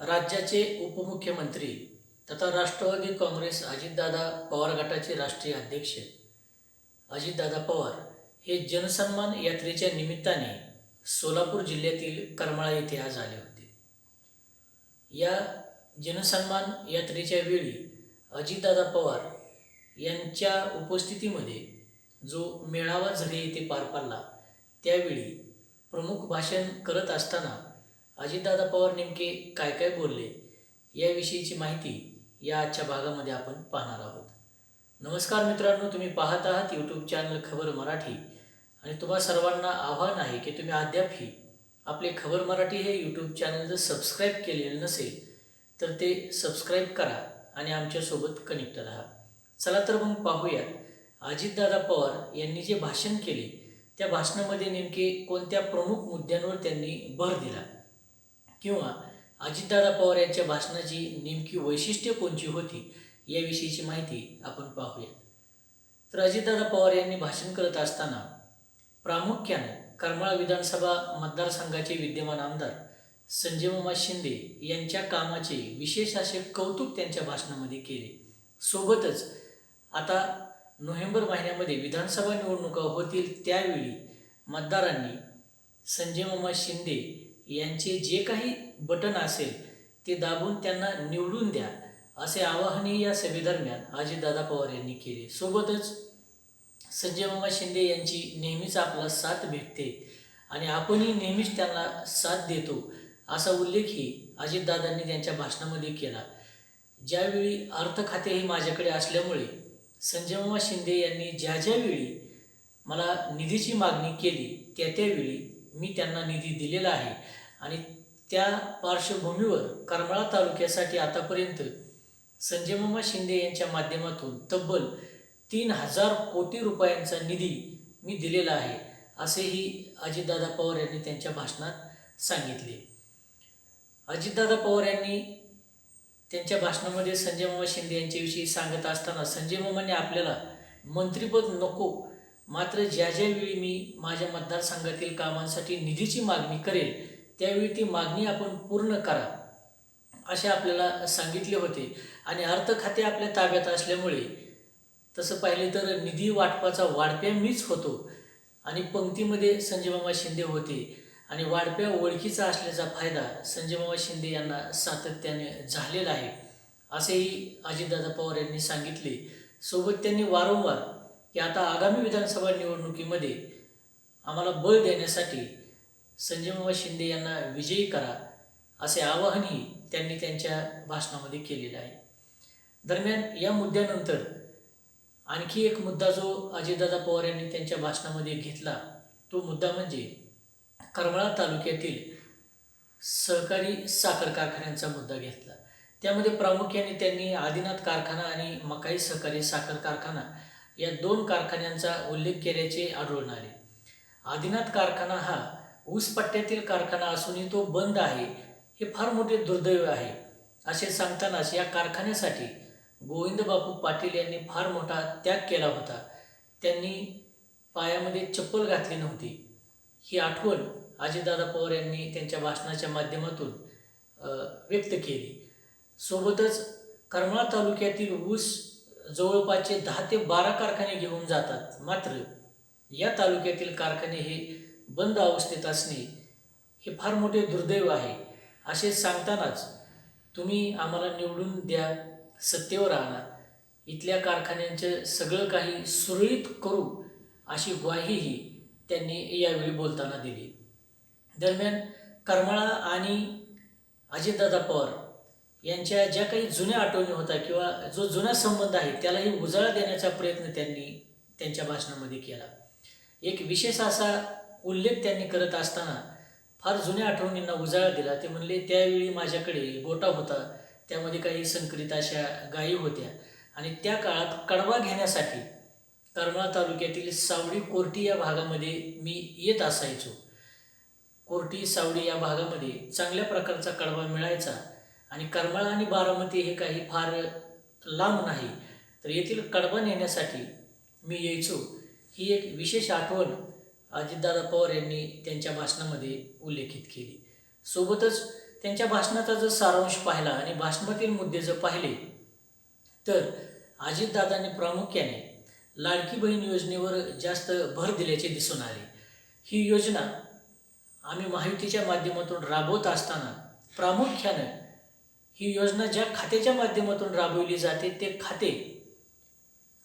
राज्याचे उपमुख्यमंत्री तथा राष्ट्रवादी काँग्रेस अजितदादा पवार गटाचे राष्ट्रीय अध्यक्ष. अजितदादा पवार हे जनसन्मान यात्रेच्या निमित्ताने सोलापूर जिल्ह्यातील करमाळा येथे आज आले होते. या जनसन्मान यात्रेच्या वेळी अजितदादा पवार यांच्या उपस्थितीमध्ये जो मेळावा झरे येथे पार पडला त्यावेळी प्रमुख भाषण करत असताना अजितदादा पवार नेमके काय काय बोलले याविषयीची माहिती या आजच्या भागामध्ये आपण पाहणार आहोत. नमस्कार मित्रांनो तुम्ही पाहत आहात यूट्यूब चॅनल खबर मराठी. आणि तुम्हा सर्वांना आव्हान आहे की तुम्ही अद्यापही आपले खबर मराठी हे यूट्यूब चॅनल जर सबस्क्राईब केलेलं नसेल तर ते सबस्क्राईब करा आणि आमच्यासोबत कनेक्ट राहा. चला तर मग पाहूया. अजितदादा पवार यांनी जे भाषण केले त्या भाषणामध्ये नेमके कोणत्या प्रमुख मुद्द्यांवर त्यांनी भर दिला? किंवा अजितदादा पवार यांच्या भाषणाची नेमकी वैशिष्ट्य कोणची होती याविषयीची माहिती आपण पाहूया तर अजितदादा पवार यांनी भाषण करत असताना प्रामुख्याने करमाळा विधानसभा मतदारसंघाचे विद्यमान आमदार संजय मामा शिंदे यांच्या कामाचे विशेष असे कौतुक त्यांच्या भाषणामध्ये केले. सोबतच आता नोव्हेंबर महिन्यामध्ये विधानसभा निवडणुका होतील त्यावेळी मतदारांनी संजय मामा शिंदे यांचे जे काही बटन असेल ते दाबून त्यांना निवडून द्या असे आवाहनही या सभेदरम्यान अजितदादा पवार यांनी केले. सोबतच संजय मामा शिंदे यांची नेहमीच आपला साथ भेटते आणि आपणही नेहमीच त्यांना साथ देतो असा उल्लेखही अजितदादांनी त्यांच्या भाषणामध्ये केला. ज्यावेळी अर्थ खाते हे माझ्याकडे असल्यामुळे संजय शिंदे यांनी ज्या ज्यावेळी मला निधीची मागणी केली त्या त्यावेळी मी त्यांना निधी दिलेला आहे. आणि त्या पार्श्वभूमीवर करमाळा तालुक्यासाठी आतापर्यंत संजय मामा शिंदे यांच्या माध्यमातून तब्बल तीन हजार कोटी रुपयांचा निधी मी दिलेला आहे असेही अजितदादा पवार यांनी त्यांच्या भाषणात सांगितले. अजितदादा पवार यांनी त्यांच्या भाषणामध्ये संजय मामा शिंदे यांच्याविषयी सांगत असताना संजय मामाने आपल्याला मंत्रिपद नको मात्र ज्या ज्यावेळी मी माझ्या मतदारसंघातील कामांसाठी निधीची मागणी करेल त्यावेळी ती मागणी आपण पूर्ण करा असे आपल्याला सांगितले होते. आणि अर्थ खाते आपल्या ताब्यात असल्यामुळे तसं पाहिले तर निधी वाटपाचा वाढप्या मीच होतो. आणि पंक्तीमध्ये संजय शिंदे होते. आणि वाढप्या ओळखीचा असल्याचा फायदा संजय शिंदे यांना सातत्याने झालेला आहे असेही अजितदादा पवार यांनी सांगितले. सोबत त्यांनी वारंवार की आता आगामी विधानसभा निवडणुकीमध्ये आम्हाला बळ देण्यासाठी संजय शिंदे यांना विजयी करा असे आवाहनही त्यांनी त्यांच्या भाषणामध्ये केलेलं आहे. दरम्यान या मुद्द्यानंतर आणखी एक मुद्दा जो अजितदादा पवार यांनी त्यांच्या भाषणामध्ये घेतला तो मुद्दा म्हणजे करमाळा तालुक्यातील सहकारी साखर कारखान्यांचा मुद्दा घेतला. त्यामध्ये प्रामुख्याने त्यांनी आदिनाथ कारखाना आणि मकाई सहकारी साखर कारखाना या दोन कारखान्यांचा उल्लेख केल्याचे आढळून आले. आदिनाथ कारखाना हा ऊसपट्ट्यातील कारखाना असूनही तो बंद आहे. हे फार मोठे दुर्दैव आहे. असे सांगतानाच या कारखान्यासाठी गोविंद बापू पाटील यांनी फार मोठा त्याग केला होता. त्यांनी पायामध्ये चप्पल घातली नव्हती. ही आठवण अजितदादा पवार यांनी त्यांच्या भाषणाच्या माध्यमातून व्यक्त केली. सोबतच करमाळा तालुक्यातील ऊस जवळपासचे दहा ते बारा कारखाने घेऊन जातात. मात्र या तालुक्यातील कारखाने हे बंद अवस्थेत असणे हे फार मोठे दुर्दैव आहे. असे सांगतानाच तुम्ही आम्हाला निवडून द्या सत्तेवर आणा. इथल्या कारखान्यांचं सगळं काही सुरळीत करू अशी ग्वाहीही त्यांनी यावेळी बोलताना दिली. दरम्यान करमाळा आणि अजितदादा पवार यांच्या ज्या काही जुन्या आठवणी होत्या किंवा जो जुना संबंध आहे त्यालाही उजाळा देण्याचा प्रयत्न त्यांनी त्यांच्या भाषणामध्ये केला. एक विशेष असा उल्लेख त्यांनी करत असताना फार जुन्या आठवणींना उजाळा दिला. ते म्हणले त्यावेळी माझ्याकडे गोटा होता. त्यामध्ये काही संकरित अशा गायी होत्या. आणि त्या काळात कडवा घेण्यासाठी करमाळा तालुक्यातील सावडी कोर्टी या भागामध्ये मी येत असायचो. कोर्टी सावडी या भागामध्ये चांगल्या प्रकारचा कडवा मिळायचा आणि करमाळा आणि बारामती हे काही फार लांब नाही. तर येथील कडवा नेण्यासाठी मी यायचो. ही एक विशेष आठवण अजितदादा पवार यांनी त्यांच्या भाषणामध्ये उल्लेखित केली. सोबतच त्यांच्या भाषणाचा जर सारांश पाहिला आणि भाषणातील मुद्दे जर पाहिले तर अजितदादांनी प्रामुख्याने लाडकी बहीण योजनेवर जास्त भर दिल्याचे दिसून आले. ही योजना आम्ही माहितीच्या माध्यमातून राबवत असताना प्रामुख्यानं ही योजना ज्या खात्याच्या माध्यमातून राबवली जाते ते खाते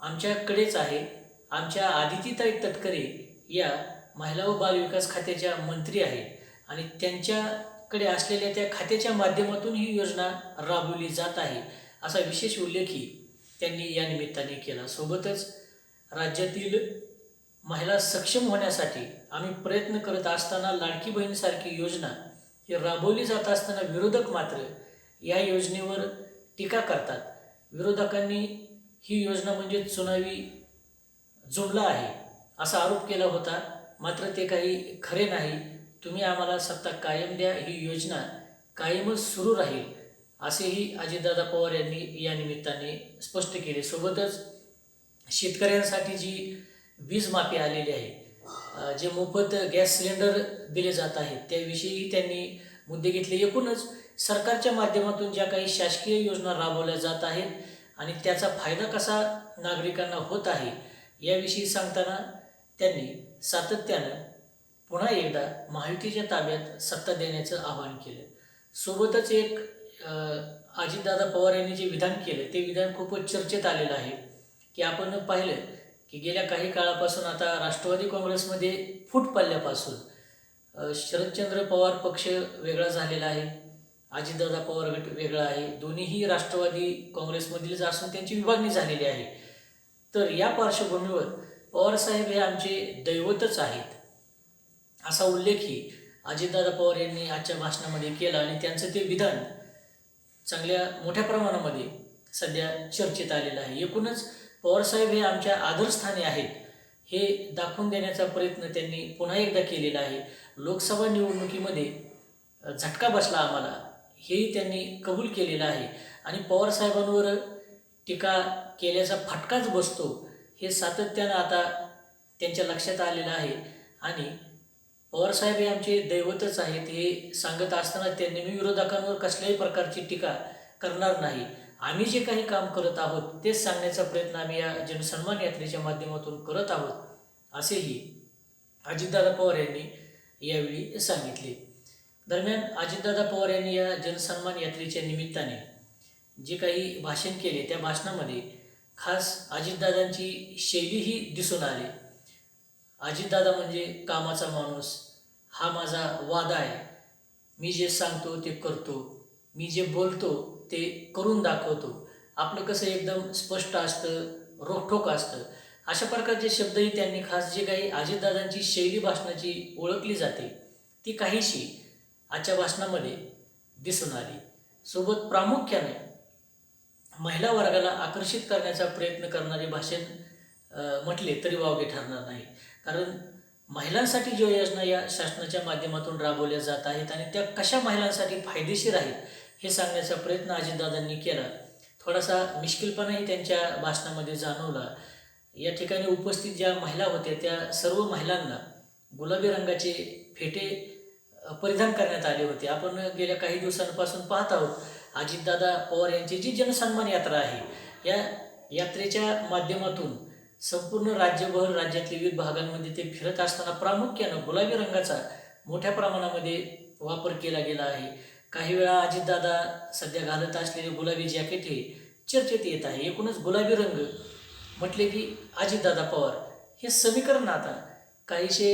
आमच्याकडेच आहे. आमच्या आदितीताई तटकरे या महिला व बालविकास खात्याच्या मंत्री आहेत आणि त्यांच्याकडे असलेल्या त्या खात्याच्या माध्यमातून ही योजना राबवली जात आहे असा विशेष उल्लेखही त्यांनी या निमित्ताने केला. सोबतच राज्यातील महिला सक्षम होण्यासाठी आम्ही प्रयत्न करत असताना लाडकी बहीणसारखी योजना ही राबवली जात असताना विरोधक मात्र या योजनेवर टीका करतात. विरोधकांनी ही योजना म्हणजे चुनावी जुमला आहे. असा आरोप केला होता मात्र ते काही खरे नाही. तुम्ही आम्हाला सत्ता कायम द्या ही योजना कायमच सुरू राहील असेही अजितदादा पवार यांनी या निमित्ताने स्पष्ट केले. सोबतच शेतकऱ्यांसाठी जी वीज माफी आलेली आहे जे मोफत गॅस सिलेंडर दिले जात आहेत त्याविषयीही त्यांनी मुद्दे घेतले. एकूणच सरकारच्या माध्यमातून ज्या काही शासकीय योजना राबवल्या जात आहेत आणि त्याचा फायदा कसा नागरिकांना होत आहे याविषयी सांगताना त्यांनी सातत्यानं पुन्हा एकदा महायुतीच्या ताब्यात सत्ता देण्याचं आवाहन केलं. सोबतच एक अजितदादा पवार यांनी जे विधान केलं ते विधान खूपच चर्चेत आलेलं आहे. की आपण पाहिलं की गेल्या काही काळापासून आता राष्ट्रवादी काँग्रेसमध्ये फूट पडल्यापासून शरदचंद्र पवार पक्ष वेगळा झालेला आहे अजितदादा पवार गट वेगळा आहे दोन्हीही राष्ट्रवादी काँग्रेसमधीलच असून त्यांची विभागणी झालेली आहे. तर या पार्श्वभूमीवर पवारसाहेब हे आमचे दैवतच आहेत. असा उल्लेखही अजितदादा पवार यांनी आजच्या भाषणामध्ये केला आणि त्यांचं ते विधान चांगल्या मोठ्या प्रमाणामध्ये सध्या चर्चेत आलेलं आहे. एकूणच पवारसाहेब हे आमच्या आदरस्थानी आहेत हे दाखवून देण्याचा प्रयत्न त्यांनी पुन्हा एकदा केलेला आहे. लोकसभा निवडणुकीमध्ये झटका बसला आम्हाला हेही त्यांनी कबूल केलेलं आहे. आणि पवारसाहेबांवर टीका केल्याचा फटकाच बसतो हे सातत्यानं आता त्यांच्या लक्षात आलेलं आहे. आणि पवारसाहेब हे आमचे दैवतच आहेत. हे सांगत असताना त्यांनी मी विरोधकांवर कसल्याही प्रकारची टीका करणार नाही. आम्ही जे काही काम करत आहोत तेच सांगण्याचा प्रयत्न आम्ही या जनसन्मान यात्रेच्या माध्यमातून करत आहोत असेही अजितदादा पवार यांनी यावेळी सांगितले. दरम्यान अजितदादा पवार यांनी या जनसन्मान यात्रेच्या निमित्ताने जे काही भाषण केले त्या भाषणामध्ये खास अजितदादांची शैलीही दिसून आली. अजितदादा म्हणजे कामाचा माणूस. हा माझा वादा आहे. मी जे सांगतो ते करतो. मी जे बोलतो ते करून दाखवतो. आपलं कसं एकदम स्पष्ट असतं रोखठोक असतं. अशा प्रकारचे शब्दही त्यांनी खास जे काही अजितदादांची शैली भाषणाची ओळखली जाते ती काहीशी आजच्या भाषणामध्ये दिसून आली. सोबत प्रामुख्याने महिला वर्गाला आकर्षित करण्याचा प्रयत्न करणारे भाषण म्हटले तरी वावगे ठरणार नाही. कारण महिलांसाठी ज्या योजना या शासनाच्या माध्यमातून राबवल्या जात आहेत आणि त्या कशा महिलांसाठी फायदेशीर आहेत हे सांगण्याचा प्रयत्न अजितदादांनी केला. थोडासा मिश्किलपणाही त्यांच्या भाषणामध्ये जाणवला. या ठिकाणी उपस्थित ज्या महिला होत्या त्या सर्व महिलांना गुलाबी रंगाचे फेटे परिधान करण्यात आले होते. आपण गेल्या काही दिवसांपासून पाहत आहोत अजितदादा पवार यांची जी जनसन्मान यात्रा आहे या यात्रेच्या माध्यमातून संपूर्ण राज्यभर राज्यातल्या विविध भागांमध्ये ते फिरत असताना प्रामुख्यानं गुलाबी रंगाचा मोठ्या प्रमाणामध्ये वापर केला गेला आहे. काही वेळा अजितदादा सध्या घालत असलेले गुलाबी जॅकेट हे चर्चेत येत आहे. एकूणच गुलाबी रंग म्हटले की अजितदादा पवार हे समीकरण आता काहीसे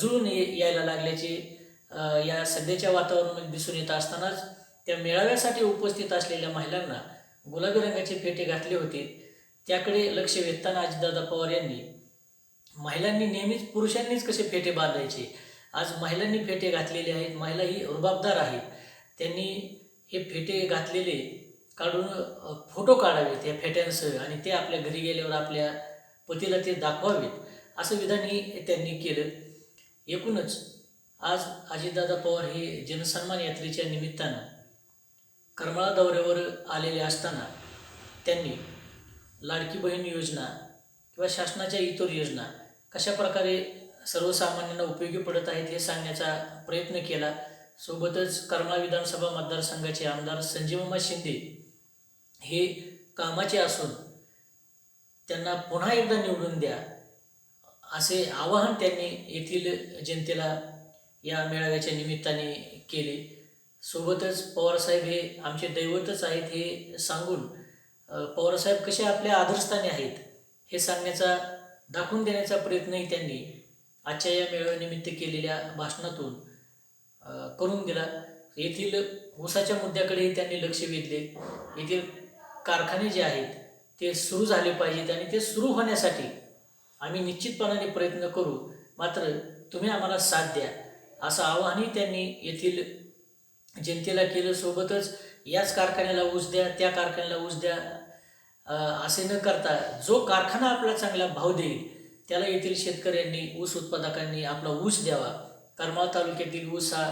जुळून ये यायला लागल्याचे या सध्याच्या वातावरणामध्ये दिसून येत असतानाच त्या मेळाव्यासाठी उपस्थित असलेल्या महिलांना गुलाबी रंगाचे फेटे घातले होते. त्याकडे लक्ष वेधताना अजितदादा पवार यांनी महिलांनी नेहमीच पुरुषांनीच कसे फेटे बांधायचे? आज महिलांनी फेटे घातलेले आहेत. महिला ही रुबाबदार आहेत. त्यांनी हे फेटे घातलेले काढून फोटो काढावेत या फेट्यांसह आणि ते आपल्या घरी गेल्यावर आपल्या पतीला ते दाखवावेत. असं विधानही त्यांनी केलं. एकूणच आज अजितदादा पवार हे जनसन्मान यात्रेच्या निमित्तानं करमाळा दौऱ्यावर आलेले असताना त्यांनी लाडकी बहीण योजना किंवा शासनाच्या इतर योजना कशा प्रकारे सर्वसामान्यांना उपयोगी पडत आहेत हे सांगण्याचा प्रयत्न केला. सोबतच करमाळा विधानसभा मतदारसंघाचे आमदार संजीवमा शिंदे हे कामाचे असून त्यांना पुन्हा एकदा निवडून द्या असे आवाहन त्यांनी येथील जनतेला या मेळाव्याच्या निमित्ताने केले. सोबतच पवारसाहेब हे आमचे दैवतच आहेत हे सांगून पवारसाहेब कसे आपल्या आदरस्थानी आहेत हे सांगण्याचा दाखवून देण्याचा प्रयत्नही त्यांनी आजच्या या मेळाव्यानिमित्त केलेल्या भाषणातून करून दिला. येथील ऊसाच्या मुद्द्याकडेही त्यांनी लक्ष वेधले. येथील कारखाने जे आहेत ते सुरू झाले पाहिजेत आणि ते सुरू होण्यासाठी आम्ही निश्चितपणाने प्रयत्न करू. मात्र तुम्ही आम्हाला साथ द्या असं आवाहनही त्यांनी येथील जनतेला केलं सोबतच याच कारखान्याला ऊस द्या त्या कारखान्याला ऊस द्या असे न करता जो कारखाना आपला चांगला भाव देईल त्याला येथील शेतकऱ्यांनी ऊस उत्पादकांनी आपला ऊस द्यावा. करमाळ तालुक्यातील ऊस हा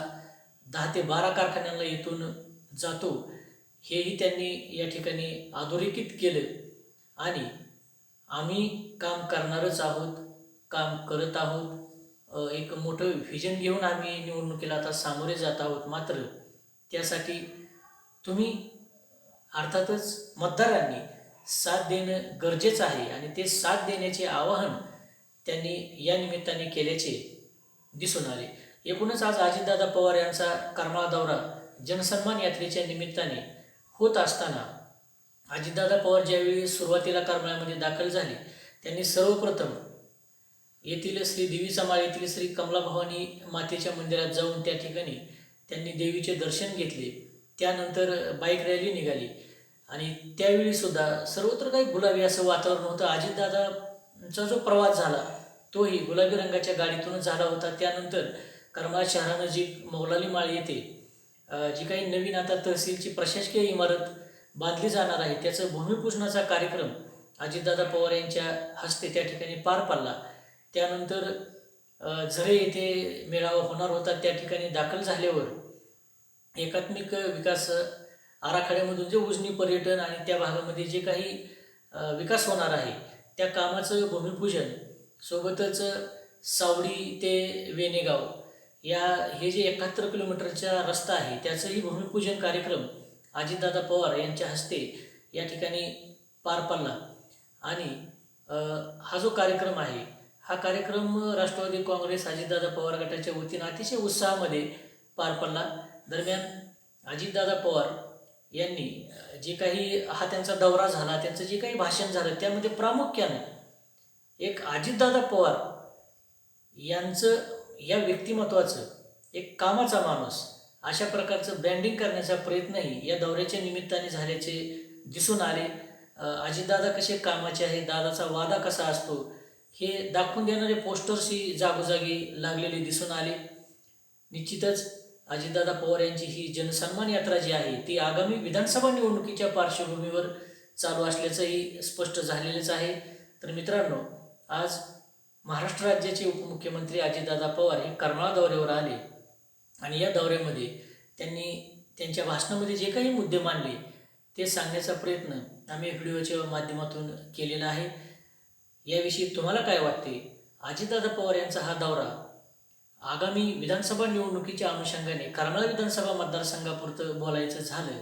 दहा ते बारा कारखान्यांना येथून जातो. हेही त्यांनी या ठिकाणी अधोरेखित केलं. आणि आम्ही काम करणारच आहोत काम करत आहोत. एक मोठं व्हिजन घेऊन आम्ही निवडणुकीला आता सामोरे जात आहोत मात्र त्यासाठी तुम्ही अर्थातच मतदारांनी साथ देणं गरजेचं आहे आणि ते साथ देण्याचे आवाहन त्यांनी या निमित्ताने केल्याचे दिसून आले. एकूणच आज अजितदादा पवार यांचा करमाळा दौरा जनसन्मान यात्रेच्या निमित्ताने होत असताना अजितदादा पवार ज्यावेळी सुरुवातीला करमाळ्यामध्ये दाखल झाले त्यांनी सर्वप्रथम येथील श्री देवीचा माळ येथील श्री कमला भवानी मातेच्या मंदिरात जाऊन त्या ठिकाणी त्यांनी देवीचे दर्शन घेतले. त्यानंतर बाईक रॅली निघाली. आणि त्यावेळी सुद्धा सर्वत्र काही गुलाबी असं वातावरण होतं. अजितदादाचा जो प्रवास झाला तोही गुलाबी रंगाच्या गाडीतूनच झाला होता. त्यानंतर करमाळ जी मौलाली माळ येते जी काही नवीन आता तहसीलची प्रशासकीय इमारत बांधली जाणार आहे त्याचं भूमिपूजनाचा कार्यक्रम अजितदादा पवार यांच्या हस्ते त्या ठिकाणी पार पडला. त्यानंतर झरे येथे मेळावा होणार होता. त्या ठिकाणी दाखल झाल्यावर एकात्मिक विकास आराखड्यामधून जे उजनी पर्यटन आणि त्या भागामध्ये जे काही विकास होणार आहे त्या कामाचं भूमिपूजन सोबतच सावडी ते वेणेगाव या हे जे एकाहत्तर किलोमीटरचा रस्ता आहे त्याचंही भूमिपूजन कार्यक्रम अजितदादा पवार यांच्या हस्ते या ठिकाणी पार पडला. आणि हा जो कार्यक्रम आहे हा कार्यक्रम राष्ट्रवादी काँग्रेस अजितदादा पवार गटाच्या वतीनं अतिशय उत्साहामध्ये पार पडला. दरम्यान अजितदादा पवार यांनी जे काही हा त्यांचा दौरा झाला त्यांचं जे काही भाषण झालं त्यामध्ये प्रामुख्यानं एक अजितदादा पवार यांचं या व्यक्तिमत्वाचं एक कामाचा माणूस अशा प्रकारचं ब्रँडिंग करण्याचा प्रयत्नही या दौऱ्याच्या निमित्ताने झाल्याचे दिसून आले. अजितदादा कसे कामाचे आहे दादाचा वादा कसा असतो हे दाखवून देणारे पोस्टर्सही जागोजागी लागलेले दिसून आले. निश्चितच अजितदादा पवार यांची ही जनसन्मान यात्रा जी आहे ती आगामी विधानसभा निवडणुकीच्या पार्श्वभूमीवर चालू असल्याचंही स्पष्ट झालेलंच आहे. तर मित्रांनो आज महाराष्ट्र राज्याचे उपमुख्यमंत्री अजितदादा पवार हे करमाळा दौऱ्यावर आले आणि या दौऱ्यामध्ये त्यांनी त्यांच्या भाषणामध्ये जे काही मुद्दे मांडले ते सांगण्याचा प्रयत्न आम्ही व्हिडिओच्या माध्यमातून केलेला आहे. याविषयी तुम्हाला काय वाटते? अजितदादा पवार यांचा हा दौरा आगामी विधानसभा निवडणुकीच्या अनुषंगाने करमाळा विधानसभा मतदारसंघापुरतं बोलायचं झालं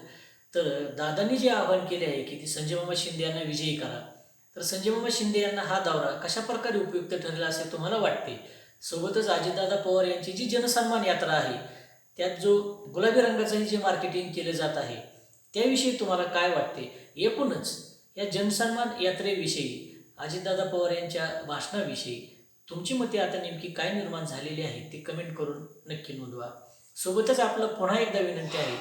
तर दादांनी जे आवाहन केले आहे की ती संजय शिंदे यांना विजयी करा. तर संजय शिंदे यांना हा दौरा कशा प्रकारे उपयुक्त ठरला असे तुम्हाला वाटते? सोबतच अजितदादा पवार यांची जी जनसन्मान यात्रा आहे त्यात जो गुलाबी रंगाचंही जे मार्केटिंग केलं जात आहे त्याविषयी तुम्हाला काय वाटते? एकूणच या जनसन्मान यात्रेविषयी अजितदादा पवार यांच्या भाषणाविषयी तुमची मते आता नेमकी काय निर्माण झालेली आहे ते कमेंट करून नक्की नोंदवा. सोबतच आपलं पुन्हा एकदा विनंती आहे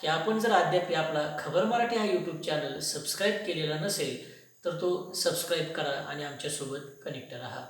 की आपण जर अद्याप आपला खबर मराठी हा यूट्यूब चॅनल सबस्क्राईब केलेला नसेल तर तो सबस्क्राईब करा आणि आमच्यासोबत कनेक्ट राहा.